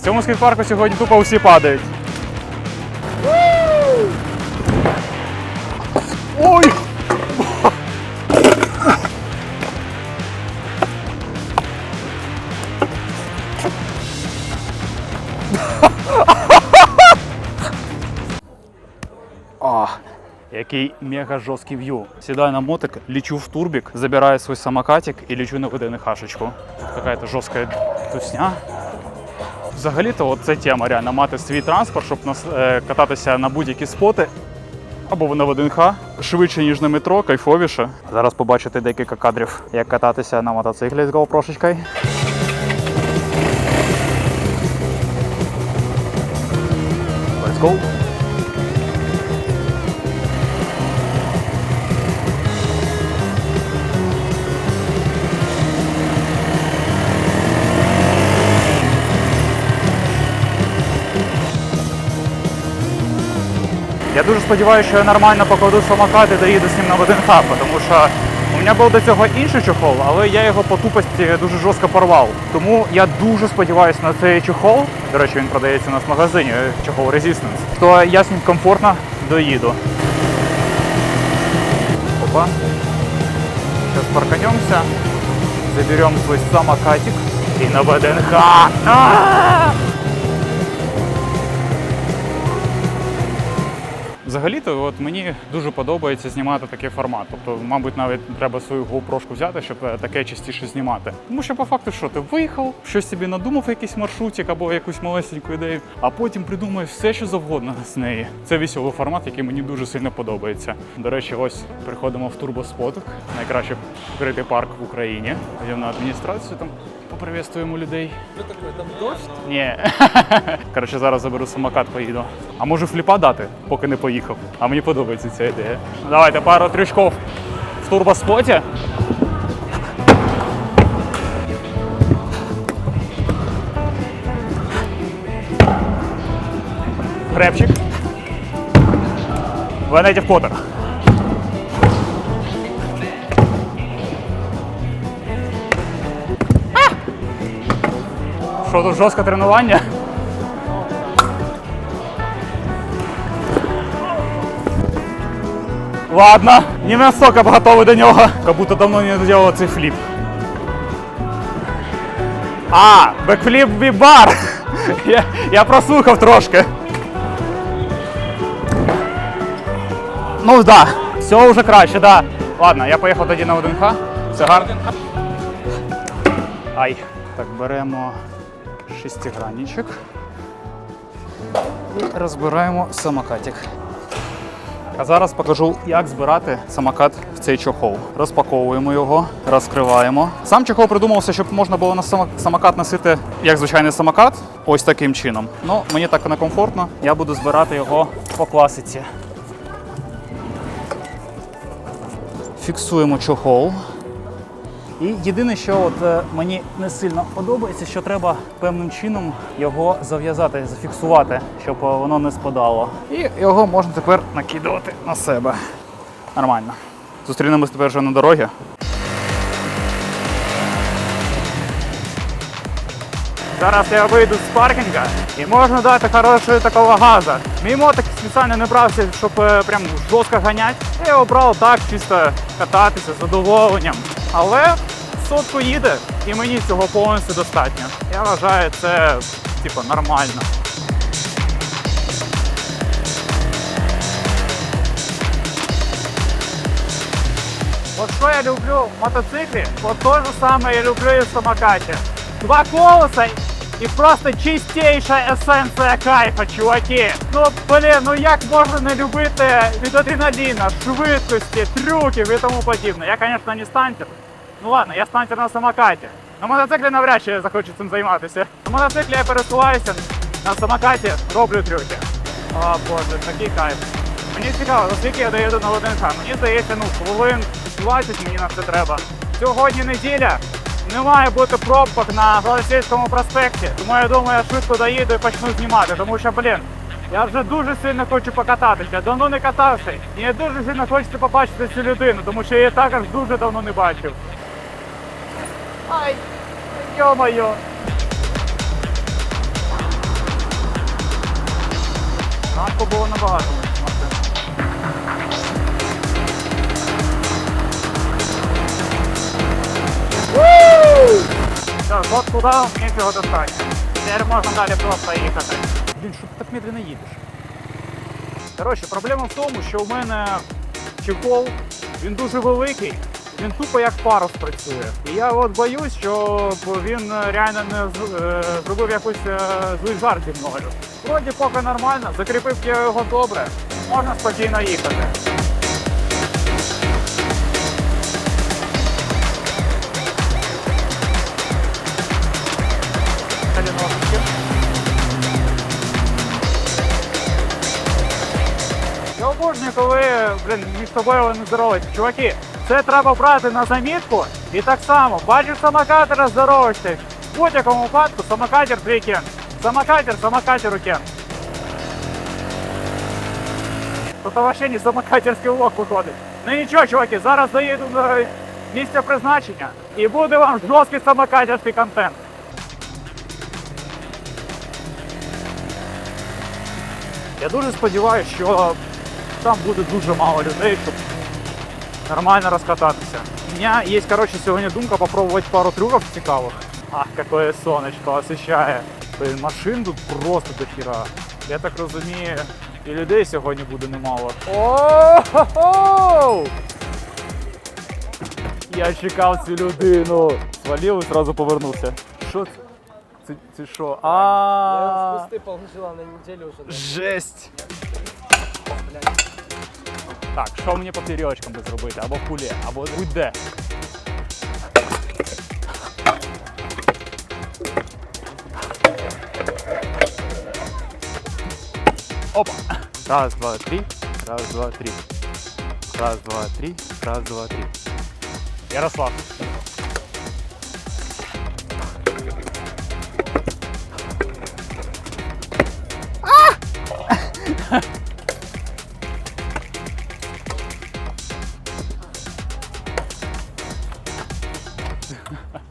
В цьому скейт-парку сьогодні тупо всі падають. Ой! А, який мега жорсткий в'ю. Сідаю на мотик, лечу в турбік, забираю свій самокатик і лечу на ВДНХшечку. Тут какая-то жорстка тусня. Взагалі-то це тема реально мати свій транспорт, щоб нас, е, кататися на будь-які споти. Або на ВДНХ, швидше, ніж на метро, кайфовіше. Зараз побачите декілька кадрів, як кататися на мотоциклі з GoPro-шечкою. Let's go! Я дуже сподіваюся, що я нормально покладу самокат і доїду з ним на один хаб, тому що у мене був до цього інший чохол, але я його по тупості дуже жорстко порвав. Тому я дуже сподіваюся на цей чохол. До речі, він продається у нас в магазині, чохол Resistance. То я з ним комфортно доїду. Опа. Сейчас парканемся, заберем свой самокатик и на ВДНХ. А! Взагалі-то от мені дуже подобається знімати такий формат. Тобто, мабуть, навіть треба свою GoPro взяти, щоб е, таке частіше знімати. Тому що по факту, що ти виїхав, щось собі надумав, якийсь маршрутик або якусь малесеньку ідею, а потім придумаєш все, що завгодно з неї. Це веселий формат, який мені дуже сильно подобається. До речі, ось приходимо в турбоспотик, найкраще вкритий парк в Україні. Йдемо на адміністрацію там. Поприветствуємо людей. Що таке, там дощ? Ні. Коротше, зараз заберу самокат, поїду. А можу фліпа дати, поки не поїхав. А мені подобається ця ідея. Давайте пару трючков в турбоспоті. Хрепчик. Венеті в котер. Що тут жорстке тренування? Ладно, не настолько готовий до нього. Как будто давно не делал цей фліп. А, бекфліп бібар! Я, я прослухав трошки. Ну да, все вже краще, да. Ладно, я поїхав тоді на 1Х. Все гарно. Ай. Так, беремо шестигранничок і розбираємо самокатик. А зараз покажу, як збирати самокат в цей чохол. Розпаковуємо його, розкриваємо. Сам чохол придумався, щоб можна було на самокат носити як звичайний самокат, ось таким чином. Ну, мені так некомфортно. Я буду збирати його по класиці. Фіксуємо чохол. І єдине, що от е, мені не сильно подобається, що треба певним чином його зав'язати, зафіксувати, щоб е, воно не спадало. І його можна тепер накидувати на себе. Нормально. Зустрінемось тепер вже на дорогі. Зараз я вийду з паркінга і можна дати хорошого такого газу. Мій мотик спеціально не брався, щоб е, прям жорстко ганяти. Я його брав так, чисто кататися з задоволенням. Але сотку їде, і мені цього повністю достатньо. Я вважаю, це типу, нормально. От що я люблю в мотоциклі, от те ж саме я люблю і в самокаті. Два колеса і просто чистейша есенція кайфа, чуваки. Ну блін, ну як можна не любити від адреналіна, швидкості, трюків і тому подібне. Я, звісно, не стантер. Ну ладно, я стантер на самокаті. На мотоциклі навряд чи я захочу цим займатися. На мотоциклі я пересуваюся, на самокаті роблю трюки. О боже, такий кайф. Мені цікаво, наскільки я доїду на ВДНХ. Мені здається, ну хвилин 20 мені на це треба. Сьогодні неділя. Не має бути пробок на Голосіївському проспекті. Тому я думаю, я швидко доїду і почну знімати. Тому що, блін, я вже дуже сильно хочу покататися. Давно не катався. І мені дуже сильно хочеться побачити цю людину, тому що я її також дуже давно не бачив. Ай, йо-моє. спочатку було набагато машин. Так, от туди мені цього достатньо. Тепер можна далі просто їхати. Блін, що ти так медленно їдеш? Коротше, проблема в тому, що у мене чехол, він дуже великий, він тупо як парус працює. І я от боюсь, щоб він реально не е, зробив якусь е, злий жарт зі мною. Вроді поки нормально, закріпив я його добре, можна спокійно їхати. Блін, між собою вони здороваються. Чуваки, це треба брати на замітку. І так само, бачиш самокатера, здороваєшся. В будь-якому випадку самокатер твій. Самокатер, самокатеру кен. Тут вообще не самокатерський влог виходить. Ну нічого, чуваки, зараз доїду до місця призначення і буде вам жорсткий самокатерський контент. Я дуже сподіваюся, що там буде дуже мало людей, щоб нормально розкататися. У меня есть, короче, сегодня думка попробовать пару трюков цікавих. Ах, какое сонечко освещає. Блин, машин тут просто до хіра. Я так розумію, і людей сьогодні буде немало. О-хо-хо! Я чекав цю людину. Свалив і одразу повернувся. Що це? Це, це що? Я А в кусты положила на неделю уже. Жесть! Блядь. Так, що мені поперечком би зробити? Або кулі, або будь-де. Опа! Раз, два, три. Раз, два, три. Раз, два, три. Раз, два, три. Ярослав.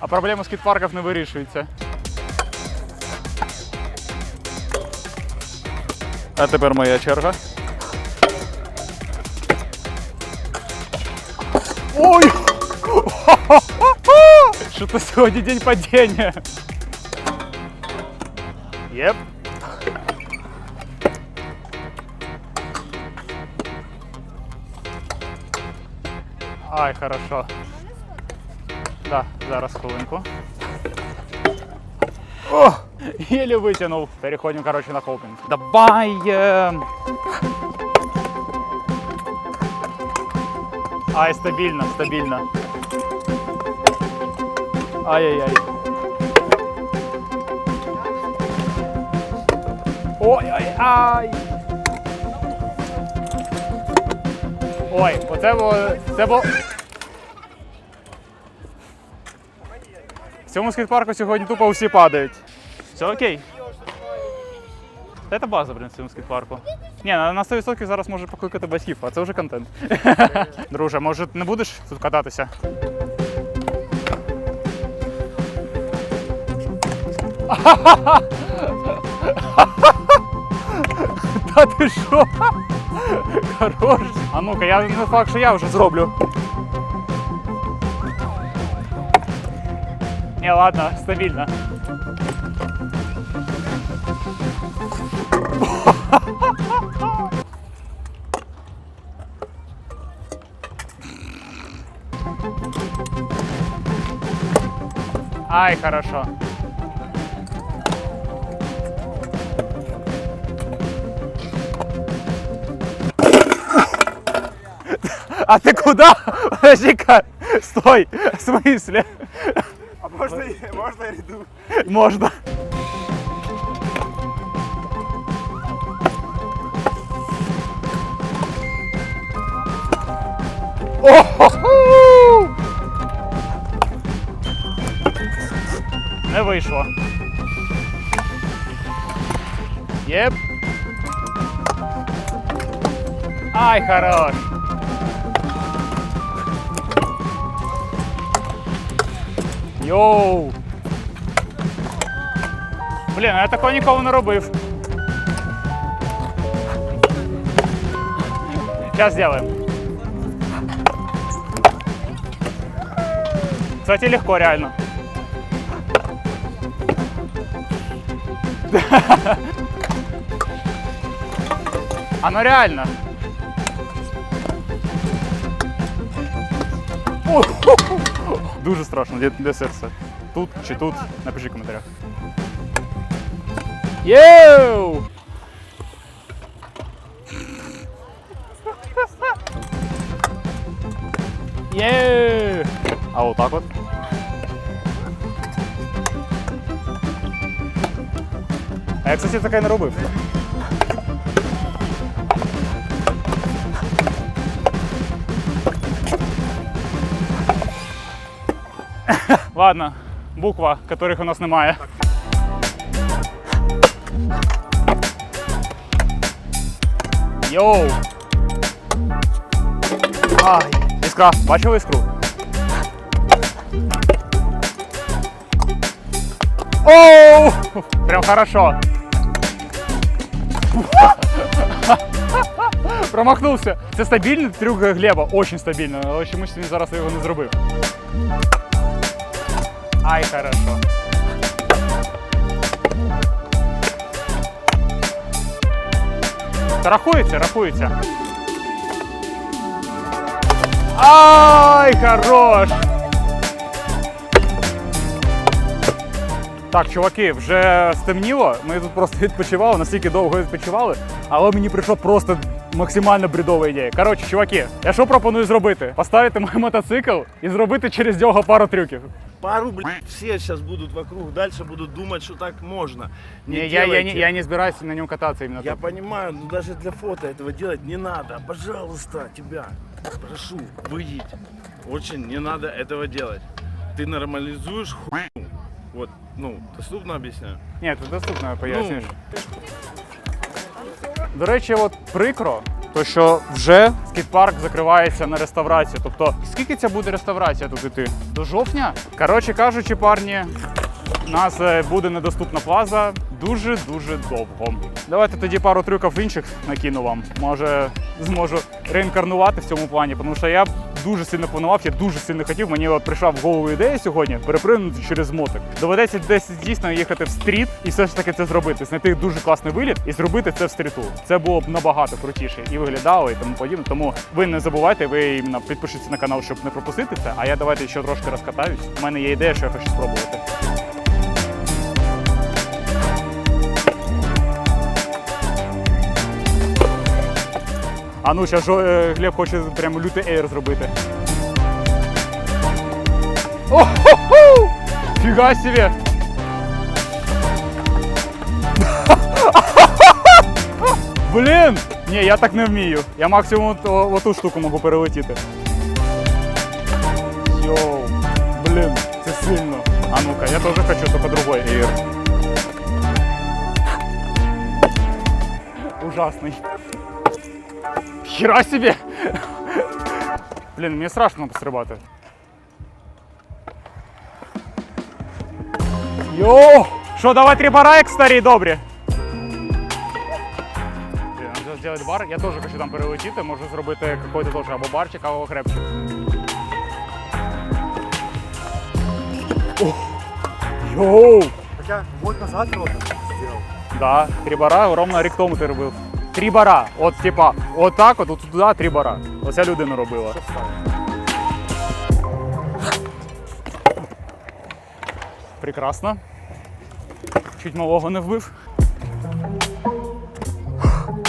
А проблема скейт-парків не вирішується. А тепер моя черга. Ой! Що то сьогодні день падіння. Єп. Ай, хорошо. Да, зараз хвилинку. О! Еле вытянул. Переходим, короче, на холпинг. Давай. е, Ай, стабильно, стабильно. Ай-яй-яй. Ой-ой-ай. Ой, оце було. Це було. Цьому скейт-парку сьогодні тупо всі падають. Все окей. Та Це база, блін, в цьому скейт-парку. Ні, на на 100% зараз може покликати батьків, а це вже контент. Друже, може не будеш тут кататися? Та ти що? Хорош. А ну-ка, я не факт, що я вже зроблю. Не, ладно, стабильно. Ай, хорошо. А ты куда? Подожди-ка. Стой. В смысле? А можна, можна я йду? Можно. Не вийшло. Єп. Ай, хорош. Йоу. Блін, я такого ніколи не робив. Сейчас сделаем. Кстати, легко реально. Оно реально. Дуже страшно, де, де серце? Тут чи тут? Напиши в коментарях. Йоу! Є! А отак от. А я, кстати, таке не робив. Ладно, буква, которых у нас немає. Йоу! Ай, іскра, бачив іскру? Оу! Прям хорошо. Промахнувся. Це стабільний трюк Глеба, очень стабільно, але чомусь він зараз його не зробив. Ай, хорошо. Рахується, рахується. Ай, хорош! Так, чуваки, вже стемніло. Ми тут просто відпочивали, настільки довго відпочивали, але мені прийшла просто максимально бредова ідея. Коротше, чуваки, я що пропоную зробити? Поставити мій мотоцикл і зробити через нього пару трюків. Пару, блядь, все сейчас будут вокруг, дальше будут думать, что так можно. Не Ні, я, я, делайте. не, я не збираюся на ньому кататися іменно Я так. понимаю, но даже для фото этого делать не надо. Пожалуйста, тебя прошу, выйдите. Очень не надо этого делать. Ты нормализуешь хуйню. Вот, ну, доступно объясняю? Ні, це доступно пояснюєш. Ну, До речі, от прикро, то що вже скейт-парк закривається на реставрацію. Тобто, скільки ця буде реставрація тут іти? До жовтня? Коротше кажучи, парні, у нас е, буде недоступна плаза дуже-дуже довго. Давайте тоді пару трюків інших накину вам. Може, зможу реінкарнувати в цьому плані, тому що я дуже сильно планував, я дуже сильно хотів. Мені от прийшла в голову ідея сьогодні перепринути через мотик. Доведеться десь дійсно їхати в стріт і все ж таки це зробити. Знайти дуже класний виліт і зробити це в стріту. Це було б набагато крутіше і виглядало, і тому подібне. Тому ви не забувайте, ви іменно підпишіться на канал, щоб не пропустити це. А я давайте ще трошки розкатаюсь. У мене є ідея, що я хочу спробувати. А ну, зараз Глеб хоче прямо лютий ейр зробити. О-хо-хо! Фіга себе! Блін! Ні, я так не вмію. Я максимум оту штуку можу перелетіти. Йоу, блін, це сильно. А ну-ка, я теж хочу, тільки другой ейр. Ужасний. Хера себе! Блін, мені страшно пострибати. Йо! Що, давай три бара, як старі добрі? Блін, треба зробити бар. Я теж хочу там перелетіти, можу зробити якийсь теж або барчик, або хребчик. Ох! Йоу! Хотя год назад его сделал. Да, три бара, ровно рік тому ти робив. Три бара. От типа, отак, от, от туди три бара. Оця людина робила. Прекрасно. Чуть малого не вбив.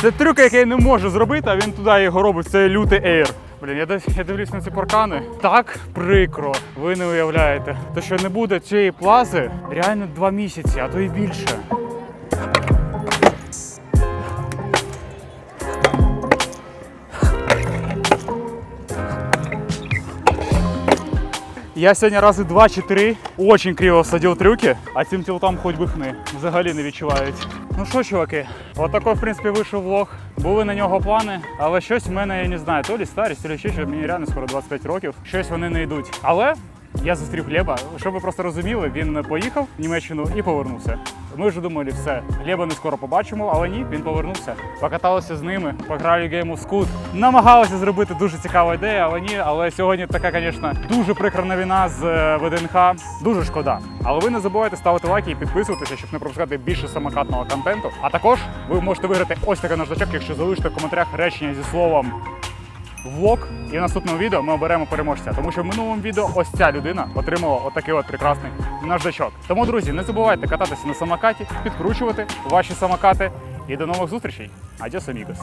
Це трюк, який я не можу зробити, а він туди його робить. Це лютий ейр. Блін, я, дивлюсь на ці паркани. Так прикро, ви не уявляєте. То що не буде цієї плази реально два місяці, а то і більше. Я сьогодні рази два чи три очень криво садив трюки, а цим тілтам хоч би хни. Взагалі не відчувають. Ну що, чуваки, от такий, в принципі, вийшов влог. Були на нього плани, але щось в мене, я не знаю, то лі старість, то лі ще що мені реально скоро 25 років. Щось вони не йдуть. Але Я зустрів Глеба. Щоб ви просто розуміли, він поїхав в Німеччину і повернувся. Ми вже думали, все, Глеба не скоро побачимо, але ні, він повернувся. Покаталися з ними, пограли Game of Scoot. Намагалися зробити дуже цікаву ідею, але ні. Але сьогодні така, звісно, дуже прикра новина з е, ВДНХ. Дуже шкода. Але ви не забувайте ставити лайки і підписуватися, щоб не пропускати більше самокатного контенту. А також ви можете виграти ось такий наждачок, якщо залишите в коментарях речення зі словом влог. І в наступному відео ми оберемо переможця. Тому що в минулому відео ось ця людина отримала отакий от прекрасний наждачок. Тому, друзі, не забувайте кататися на самокаті, підкручувати ваші самокати. І до нових зустрічей. Адіос, амігос.